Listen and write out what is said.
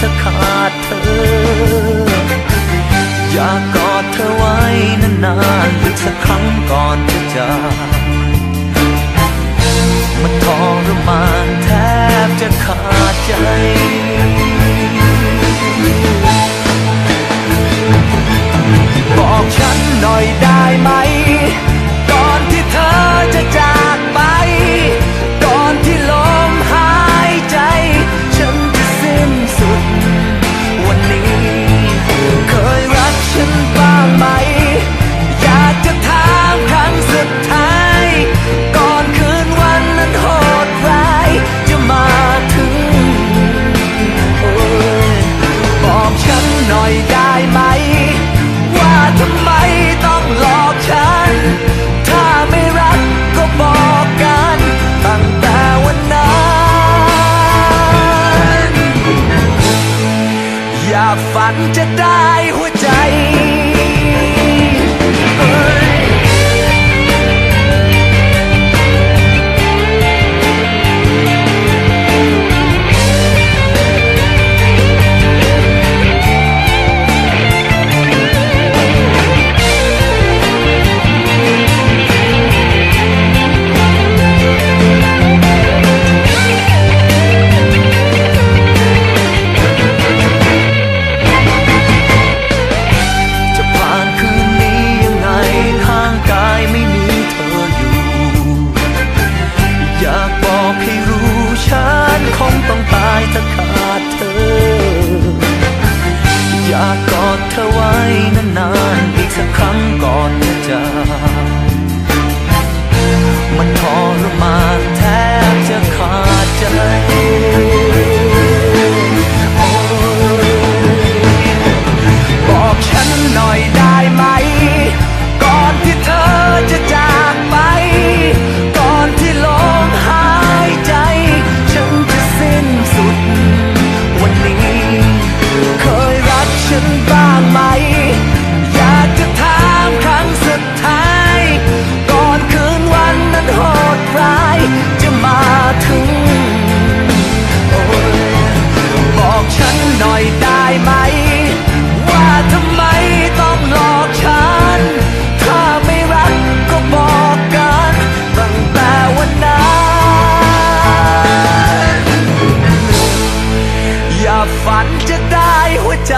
ถ้าขาดเธอ อยากกอดเธอไว้นานๆหรือสักครั้งก่อนจะจาก หน่อยได้ไหม ก่อนจะจากมันทรมานแทบจะขาดใจโอ้ยบอกฉันหน่อยได้ไหม ก่อนที่เธอจะจากไป ก่อนที่ลมหายใจ ฉันจะสิ้นสุด วันนี้ เคยรักฉันบ้างไหม มาถึง โอ้ยบอกฉันหน่อยได้ไหม ว่าทำไมต้องหลอกฉัน ถ้าไม่รักก็บอกกัน ตั้งแต่วันนั้น อย่าฝันจะได้หัวใจ